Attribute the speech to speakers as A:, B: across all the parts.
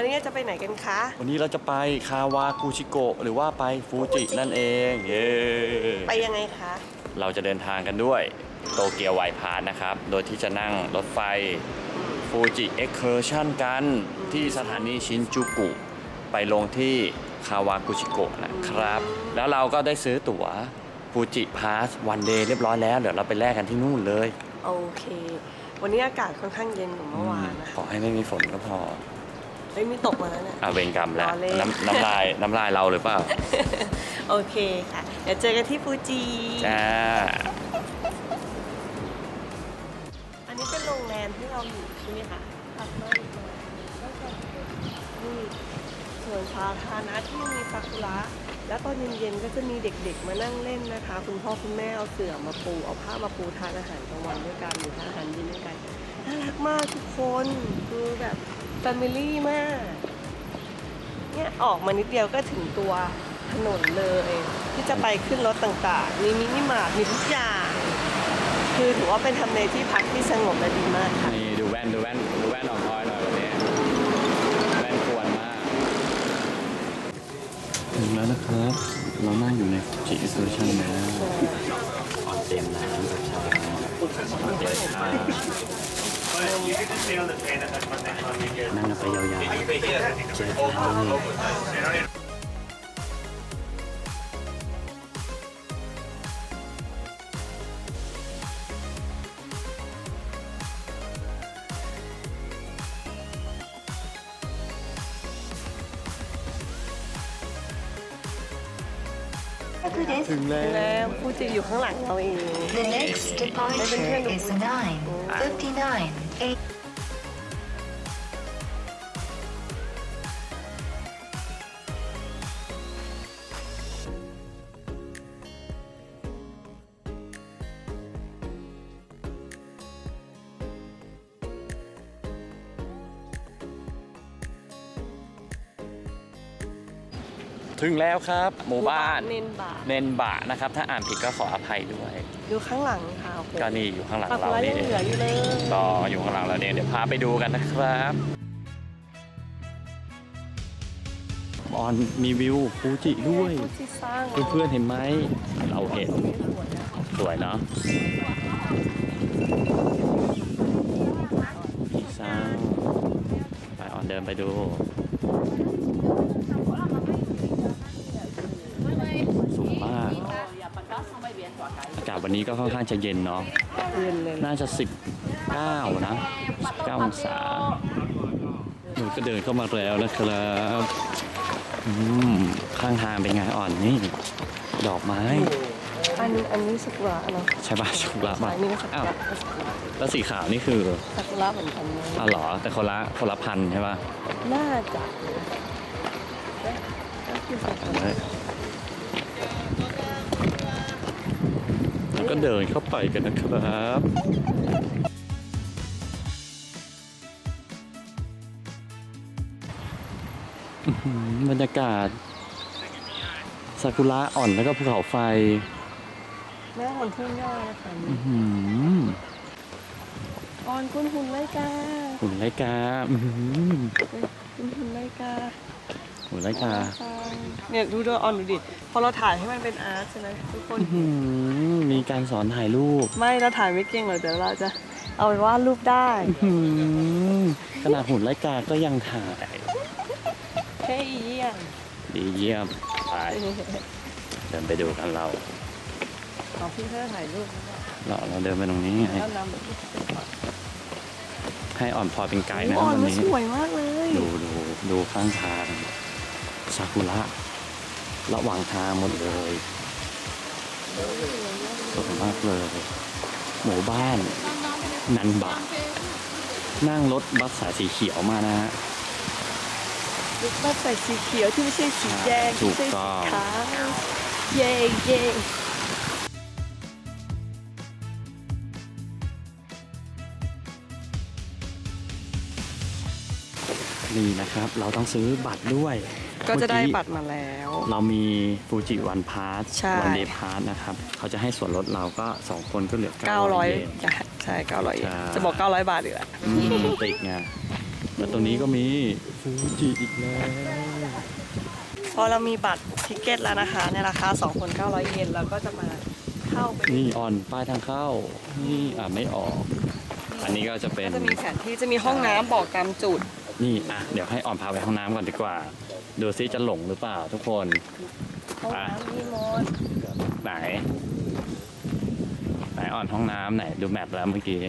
A: วันนี้จะไปไหนกันคะ
B: วันนี้เราจะไปคาวากุชิโกะหรือว่าไปฟูจินั่นเอง เย้
A: ไปยังไงคะ
B: เราจะเดินทางกันด้วยโตเกียวไวพาสนะครับ โดยที่จะนั่งรถไฟฟูจิเอ็กเคอร์ชันกันที่สถานีชินจูกุ ไปลงที่คาวากุชิโกะนะครับ แล้วเราก็ได้ซื้อตั๋วฟูจิพาสวันเดย์เรียบร้อยแล้ว เดี๋ยวเราไปแลกกันที่นู่นเลย
A: โอเค วันนี้อากาศค่อนข้างเย็นกว่าเมื่อวานนะ
B: ขอให้ไม่มีฝนก็พอ
A: เฮ้ยมีตกมาแล้วเนี่ย
B: อาเวรกรรมแล้ว
A: รอเล่น
B: น้ำน้ำลายน้ำลายเราหรือเปล่า
A: โอเคค่ะ เดี๋ยวเจอกันที่ฟูจิ
B: จ้า
A: อันนี้เป็นโรงแรมที่เราอยู่ใช่ไหมคะถัดมาอีกหน่อยก็จะเป็นนี่สวนสาธารณะที่มีซากุระ แล้วตอนเย็นๆ ก็จะมีเด็กๆ มานั่งเล่นนะคะ คุณพ่อคุณแม่เอาเสื่อมาปู เอาผ้ามาปูทานอาหารกลางวันด้วยกันหรือทานอาหารเย็นด้วยกัน น่ารักมากทุกคน คือแบบ แฟมิลี่มาก เนี่ยออกมานิดเดียวก็ถึงตัวถนนเลย ที่จะไปขึ้นรถต่างๆ มีมินิมาร์ทมีทุกอย่าง คือถือว่าเป็นทำเลที่พักที่สงบและดีมากค่ะ
B: นี่ดูแว่นดูแว่นดูแว่นออกพลอยหน่อยวันนี้แว่นควรมากถึงแล้วนะครับ เรานั่งอยู่ในจิอิสโซชันแล้วออนเต็มน้ำกับชาเดี๋ยวชา นั่งกันไปยาวๆเจอกันถึงแล้
A: แล้ววฟูจิอยู่ข้างหลังเราเอง
C: The next departure is 9:59 eight.
B: ถึงแล้วครับ หมู่บ้าน
A: เนนบา
B: เนนบะนะครับ ถ้าอ่านผิดก็ขออภัยด้วย
A: ดูข้างหลังค่ะโอ้โห
B: ก็นี่อยู่ข้างหลัง
A: ปาก
B: เรา
A: ร้าย
B: นี่
A: ยังเหลืออยู่เลย
B: ต่ออยู่ข้างหลังเราเนี่ยเดี๋ยวพาไปดูกันนะครับออนมีวิวฟูจิด้วย
A: ฟูจิสร้าง
B: เพื่อนๆเห็นไหมเราเห็นสวยเนาะอีกซ้างไปออนเดินไปดูากาศวันนี้ก็ค่อนข้างจะเย็นเนาะ
A: เย็นเลย
B: น่าจะ 19 นะ 19องศาหนูก็เดินเข้ามาแล้วนะครับอืมข้างทางเป็นไงอ่อนนี่ ดอกไม้
A: อันอันนี้สักุระเนาะ
B: ใช่ป่ะชุกละป่ะ
A: อันนี้ก็สักุ
B: อ้าว
A: ระ
B: แล้วสีขาวนี่คือ
A: สักุระเหมือนกันเลย
B: อ้าวเหรอ แต่คนละคนละพันธุ์ใช่ป่ะ
A: น่าจะเอ๊ะนั่นคือสักุระ
B: แก็เดินเข้าไปกันนะครับอื้อหือบรรยากาศซากุระอ่อนแล้วก็ภูเขาไฟ
A: แม่คนทุ่งหญ้านะคะนี่
B: อื้อหือ
A: ออนคุณหุ่นไลกา
B: หุ่นไลกาอื้อหือ
A: คุณหุ่นไลกา
B: หุ่นไลกา
A: เนี่ยดูดูออนดูดิ พอเราถ่ายให้มันเป็นอาร์ตใช่ไหมทุกคน
B: อื้อหือมีการสอนถ่ายรูป
A: ไม่เราถ่ายไม่เก่งหรอกเดี๋ยวเราจะเอาไปวาดรูปได้
B: อื้อหือขนาดหุ่นไลกาก็ยังถ่าย
A: เฮ้ยเยี่ยม
B: ดีเยี่ยมไปเดินไปดูกันเรา
A: ของพี่เพื่อถ่ายรูป
B: เราเราเดินไปตรงนี้ไง
A: แล้วนำแบบ
B: ให้อ่อนพลอยเป็นไกด์นะ
A: โอ้
B: วั
A: ย
B: น
A: มัน
B: นี้
A: สวยมากเลย
B: ดูดูดูข้างทาง ซากุระระหว่างทางหมดเลยสวยมากเลยหมู่บ้าน นันบะ นั่งรถบัสสายสีเขียวมานะฮะ
A: ลูกบ้านใส่สีเขียวที่ไม่ใช่สีแดง
B: ถู
A: ที่
B: ก
A: ไม่ใช่
B: ต้
A: สี
B: อง
A: ขาวเย่เย่
B: นี่นะครับ เราต้องซื้อบัตรด้วย
A: ก็จะได้
B: เมื่อ
A: บัตรมาแล้ว
B: เรามีฟูจิวันพาร์ท
A: ใช่
B: วันเดย์พาร์ทนะครับ เขาจะให้ส่วนลดเราก็ 2 คนก็เหลือ 900
A: 900
B: เยน
A: ใช่900
B: ใช่
A: จะบอก 900 บาทดีกว่า
B: อืมติดไงแล้วตรงนี้ก็มีฟูจิอีกแล้ว
A: พอเรามีบัตรทิเก็ตแล้วนะคะ ในราคา2,900 เยนเราก็จะมาเข้าไป
B: นี่ออนป้ายทางเข้า นี่อ่านไม่ออก อันนี้ก็จะเป็น
A: ก็จะมีแผนที่จะมีห้องน้ำบอกตามจุด
B: นี่อะเดี๋ยวให้ออนพาไปห้องน้ำก่อนดีกว่า ดูซิจะหลงหรือเปล่าทุกคน
A: ห้องน้ำมีหมด
B: ไหน ไหนอ่อนห้องน้ำไหน ดูแมปแล้วเมื่อกี้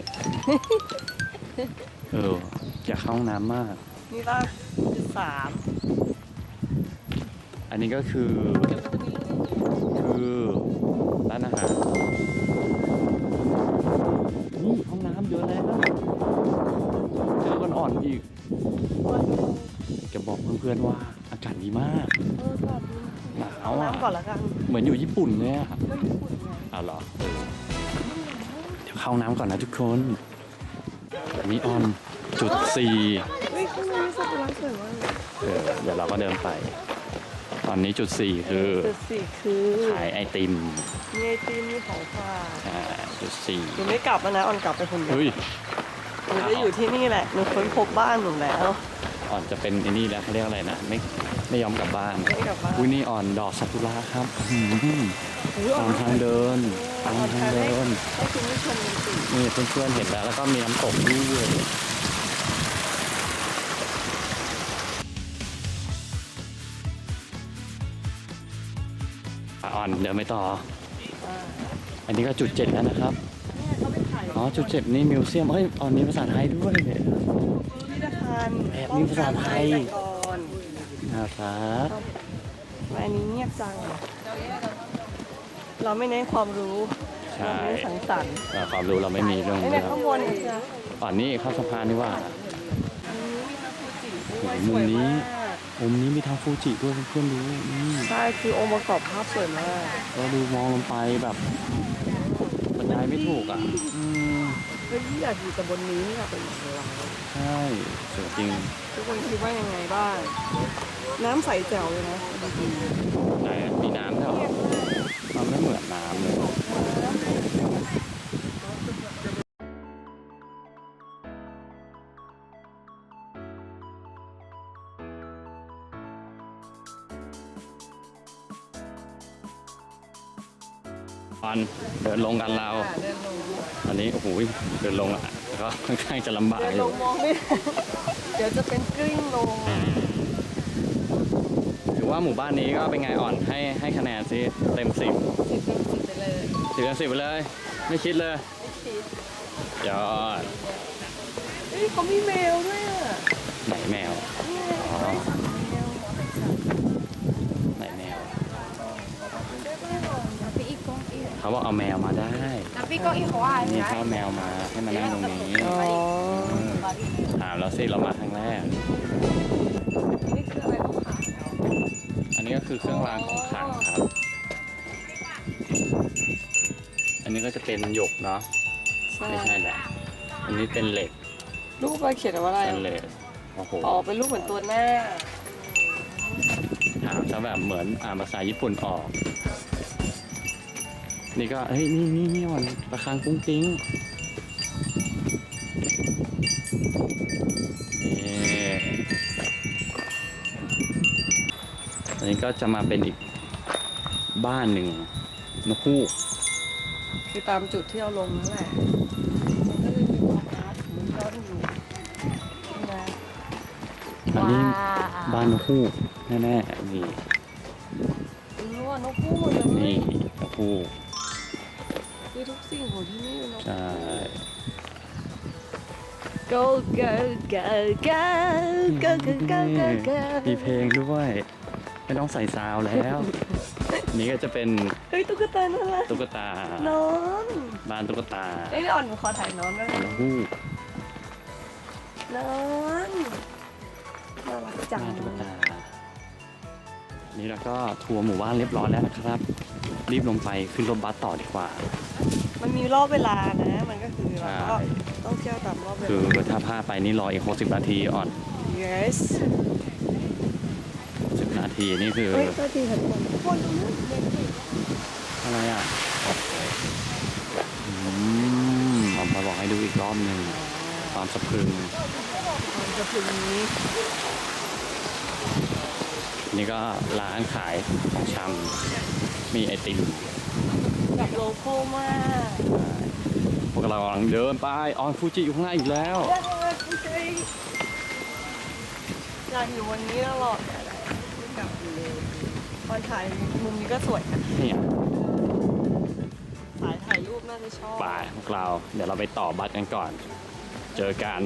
B: เอออยากเข้าห้องน้ำมาก
A: นี่ป่ะจุดสาม
B: อันนี้ก็คือ
A: เดี๋ยวมันจะมีรูปอื่น
B: คือร้านอาหารนี่ห้องน้ำเยอะแล้วเจอกันอ่อนอีก จะบอกเพื่อนๆว่าอากาศดีมาก
A: เออก่อน
B: หนาว
A: เอา
B: อะ
A: น้ำก่อนละกัน
B: เหมือนอยู่ญี่ปุ่นเลยอะ
A: ก็ญี่ปุ่นไง
B: เอาเหรอเออเดี๋ยวเข้าห้องน้ำก่อนนะทุกคนมีออนจุดสี่
A: เฮ้ยข้างในมีสัตว์ร้ายสวยมากเลย
B: เออเดี๋ยวเราก็เดินไป ตอนนี้จุดสี่คือ
A: จุดสี่คือ
B: ขายไอติม
A: มีไอติมมีของฝาก
B: อ่าจุดสี่
A: หนูไม่กลับแล้วนะออนกลับไปคนเดียว
B: เฮ้ย
A: หนูจะอยู่ที่นี่แหละหนูค้นพบบ้านหนูแล้ว
B: อ่อนจะเป็นไอ้นี่แล้วเขาเรียกอะไรนะไม่ไม่ยอมกลับบ้าน
A: ไม่กลับบ้าน
B: อุ้ยนี่อ่อนดอกซากุระครับอื้อหือ
A: อุ๊ยอ
B: ตา
A: อ
B: ม
A: น
B: ทางเดินตามทางเดิน
A: ให้คุณผู้ชมดูสิ
B: นี่เพื่อนๆเห็นแล้วแล้วก็มีน้ำตกด้วยอะอ่อนเดินไปต่อ
A: อ่า
B: อันนี้ก็จุดเจ็ดแล้วนะครับ อ๋อจุดเจ็ดนี่มิวเซียมเฮ้ยอ่อนมีภาษาไทยด้วย
A: พิพิธภัณฑ์
B: แอบมีภาษาไทย
A: ป้องกันไว้ก่อน
B: นะครับ
A: ทำไมอันนี้เงียบจัง เราไม่เน้นความรู้
B: ใช่
A: เราเน้นสังสรรค์
B: เอ่อความรู้เราไม่มีเรื่อง
A: ไอ้
B: นี้
A: เนี่ยข้างบนเนี่ยจ้ะ
B: อ่อนนี่เข้าสะพานนี่ว่า
A: อันนี้มีทั้งฟูจิด้วย
B: โอ้โหมุ
A: สว
B: ม
A: ย
B: นี้
A: มาก
B: มุมนี้มีทางฟูจิด้วยเพื่อนๆดูนี่
A: ใช่คือองค์ประกอบภาพสวยมาก
B: เราดูมองลงไปแบบบรร ยายไม่ถูกอะอืม
A: เฮ้ยอยากอยู่แต่บนนี้อยากเป็นของเรา
B: ใช่สวยจริง
A: ทุกคนคิดว่ายังไงบ้าง น้ำใสแจ๋วเลยนะดี
B: ไหนอะมีน้ำด้วยเหรอมันไม่เหมือนน้ำเลย อนเดินลงกันเรา
A: ๆเดินลง
B: อันนี้โอ้โหเดินลงอะก็ค่อนข้างจะลำบาก
A: เดิน
B: อ
A: ล
B: ยู่
A: งมองไม่ได้เดี๋ยวจะเป็นกลิ้งลง
B: ถือว่าหมู่บ้านนี้ก็เป็นไงอ่อนให้ให้คะแนนสิเต็มสิบ
A: สิบเต็มสิบไปเลย
B: สิบเต็มสิบไปเลย ไม่คิดเลย
A: ไม่คิด
B: ยอด
A: เฮ้ยเขามีแมวด้วยอะ
B: ไหนแมว
A: นี่ไง
B: อ๋อ
A: ได้สัตว์แมว
B: ไหนแมว
A: ได้ไหมหรอ
D: Tapi ikong iya.
B: เขาบอกเอาแมวมาได้
D: Tapi kok ihwan
B: นี่
D: kan?
B: เขาเอาแมวมาให้มานั่งตรงนี้
A: อ๋อ
B: ถามแล้วสิเรามาครั้งแรก
A: นี่คืออะไรต้องขาย
B: อันนี้ก็คือเครื่องรางของขลังครับ อันนี้ก็จะเป็นหยกเนาะ
A: ใช่
B: ไม่ใช่แหละ อันนี้เป็นเหล็ก
A: รูปอะไรเขียนว่าอะไร
B: เป็นเหล็ก โอ้โห
A: อ๋อเป็นรูปเหมือนตัวหน้า
B: ถามซะแบบเหมือนอ่านภาษาญี่ปุ่นออก นี่ก็เฮ้ยนี่นี่นี่มันประคังกุ้งกิ้งนี่อันนี้ก็จะมาเป็นอีกบ้านหนึ่งนกฮูก
A: คือตามจุดที่เราลงนั่นแหละมันก็จะมีความอาร์ตมันซ่อนอยู่นะ
B: อันนี้บ้านนกฮูกแน่ๆนี่
A: รู้ว่านกคู่หมดเลย
B: นี่นกฮูก
A: คือทุกสิ่งของที่นี่เป็นนก
B: ใช่
A: go go go go go go go go go
B: มีเพลงด้วย ไม่ต้องใส่ซาวด์แล้ว นี่ก็จะเป็น
A: เฮ้ยตุ๊กตาน่ารัก
B: ตุ๊กตา
A: นอน
B: บ้านตุ๊กตา
A: เอ้ยอ่อนหนูขอถ่ายนอนด้วย
B: นกฮูก
A: นอนน่ารักจัง
B: บ้านตุ๊กตา นี่แล้วก็ทัวร์หมู่บ้านเรียบร้อยแล้วนะครับ รีบลงไปขึ้นรถบัสต่อดีกว่า
A: มันมีรอบเวลานะ มันก็คือเราก็
B: ใช่
A: ต้องเที่ยวตามรอบเว
B: คือ
A: ลา
B: ถ้าพลาดไปนี่รออีก 60 นาทีอ่อน
A: yes
B: 10นาทีนี่คือ
A: เฮ้ยก็ดีค่ะทุกคนทุกคนตรงนู้นเด็ก
B: อะไรอะอืมผมมาบอกให้ดูอีกรอบหนึ่งตความสะพรึง
A: มันจะถึงนี้
B: นี่ก็ร้านขายของชำมีไอติม
A: แบบโลโก้มาก
B: พวกเรากำลังเดินไปออนฟูจิอยู่ข้างหน้าอีกแล้ว
A: อยากอยู่วันนี้ตลอดเลยไม่กลับเลยตอนถ่ายมุมนี้ก็สวยนะ
B: เนี่ย
A: สายถ่ายรูปน่าจะชอบ
B: ไปพวกเราเดี๋ยวเราไปต่อบัสกันก่อน เจอกัน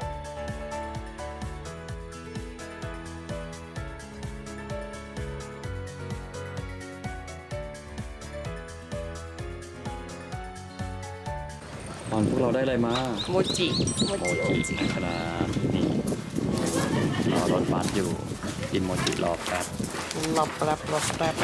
B: อนพวกเราได้อะไรมา
A: โมจิโม
B: โม
A: จิโม
B: จิ
A: จิ
B: นะครับนี่รอรถบัสอยู่กินโมจิรอแป๊บ
A: รอแป๊บรอแป๊บ